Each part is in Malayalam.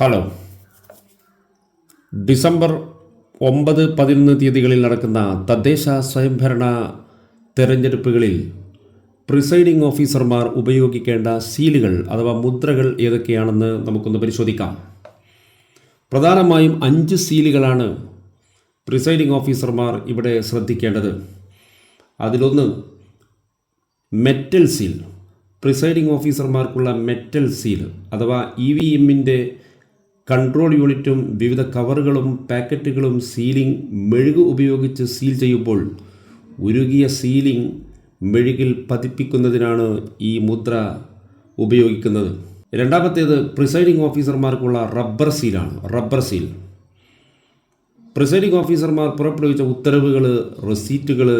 ഹലോ. ഡിസംബർ ഒമ്പത് പതിനൊന്ന് തീയതികളിൽ നടക്കുന്ന തദ്ദേശ സ്വയംഭരണ തെരഞ്ഞെടുപ്പുകളിൽ പ്രിസൈഡിംഗ് ഓഫീസർമാർ ഉപയോഗിക്കേണ്ട സീലുകൾ അഥവാ മുദ്രകൾ ഏതൊക്കെയാണെന്ന് നമുക്കൊന്ന് പരിശോധിക്കാം. പ്രധാനമായും അഞ്ച് സീലുകളാണ് പ്രിസൈഡിംഗ് ഓഫീസർമാർ ഇവിടെ ശ്രദ്ധിക്കേണ്ടത്. അതിലൊന്ന് മെറ്റൽ സീൽ. പ്രിസൈഡിംഗ് ഓഫീസർമാർക്കുള്ള മെറ്റൽ സീൽ അഥവാ ഇ വി എമ്മിന്റെ കൺട്രോൾ യൂണിറ്റും വിവിധ കവറുകളും പാക്കറ്റുകളും സീലിംഗ് മെഴുക് ഉപയോഗിച്ച് സീൽ ചെയ്യുമ്പോൾ ഉരുകിയ സീലിംഗ് മെഴുകിൽ പതിപ്പിക്കുന്നതിനാണ് ഈ മുദ്ര ഉപയോഗിക്കുന്നത്. രണ്ടാമത്തേത് പ്രിസൈഡിംഗ് ഓഫീസർമാർക്കുള്ള റബ്ബർ സീലാണ് റബ്ബർ സീൽ. പ്രിസൈഡിംഗ് ഓഫീസർമാർ പുറപ്പെടുവിച്ച ഉത്തരവുകൾ റെസീറ്റുകൾ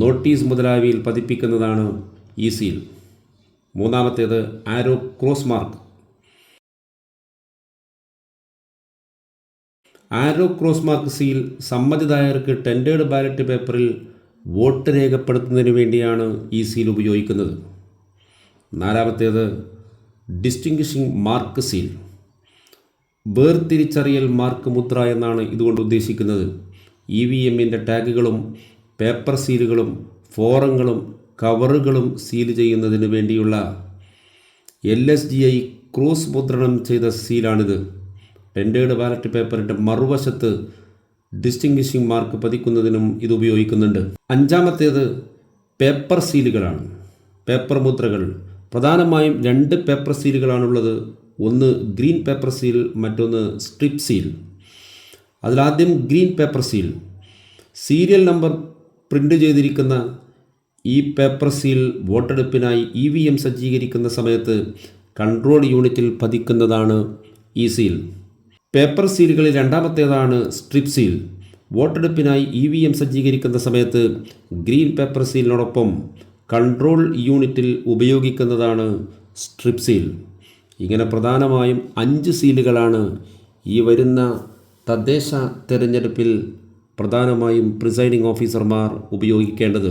നോട്ടീസ് മുതലായവയിൽ പതിപ്പിക്കുന്നതാണ് ഈ സീൽ. മൂന്നാമത്തേത് arrow cross mark. Arrow cross mark seal സമ്മതിദായകർക്ക് tendered ballot പേപ്പറിൽ വോട്ട് രേഖപ്പെടുത്തുന്നതിന് വേണ്ടിയാണ് ഈ സീൽ ഉപയോഗിക്കുന്നത്. നാലാമത്തേത് ഡിസ്റ്റിങ്ഷിങ് മാർക്ക് സീൽ. വേർതിരിച്ചറിയൽ മാർക്ക് മുദ്ര എന്നാണ് ഇതുകൊണ്ട് ഉദ്ദേശിക്കുന്നത്. ഇ വി എമ്മിന്റെ ടാഗുകളും പേപ്പർ സീലുകളും ഫോറങ്ങളും കവറുകളും സീൽ ചെയ്യുന്നതിന് വേണ്ടിയുള്ള L S G I cross മുദ്രണം ചെയ്ത സീലാണിത്. ടെൻഡേഡ് ബാലറ്റ് പേപ്പറിന്റെ മറുവശത്ത് ഡിസ്റ്റിങ്വിഷിംഗ് മാർക്ക് പതിക്കുന്നതിനും ഇത് ഉപയോഗിക്കുന്നുണ്ട്. അഞ്ചാമത്തേത് പേപ്പർ സീലുകളാണ് പേപ്പർ മുദ്രകൾ. പ്രധാനമായും രണ്ട് പേപ്പർ സീലുകളാണുള്ളത് ഒന്ന് ഗ്രീൻ പേപ്പർ സീൽ മറ്റൊന്ന് strip seal അതിലാദ്യം green paper seal serial number print ചെയ്തിരിക്കുന്ന ഈ പേപ്പർ സീൽ വോട്ടെടുപ്പിനായി ഇ വി എം സജ്ജീകരിക്കുന്ന സമയത്ത് കൺട്രോൾ യൂണിറ്റിൽ പതിക്കുന്നതാണ് ഈ സീൽ പേപ്പർ സീലുകളിൽ രണ്ടാമത്തേതാണ് സ്ട്രിപ്പ് സീൽ. വോട്ടെടുപ്പിനായി ഇ വി എം സജ്ജീകരിക്കുന്ന സമയത്ത് ഗ്രീൻ പേപ്പർ സീലിനോടൊപ്പം കൺട്രോൾ യൂണിറ്റിൽ ഉപയോഗിക്കുന്നതാണ് സ്ട്രിപ്പ് സീൽ. ഇങ്ങനെ പ്രധാനമായും അഞ്ച് സീലുകളാണ് ഈ വരുന്ന തദ്ദേശ തെരഞ്ഞെടുപ്പിൽ പ്രധാനമായും പ്രിസൈഡിംഗ് ഓഫീസർമാർ ഉപയോഗിക്കേണ്ടത്.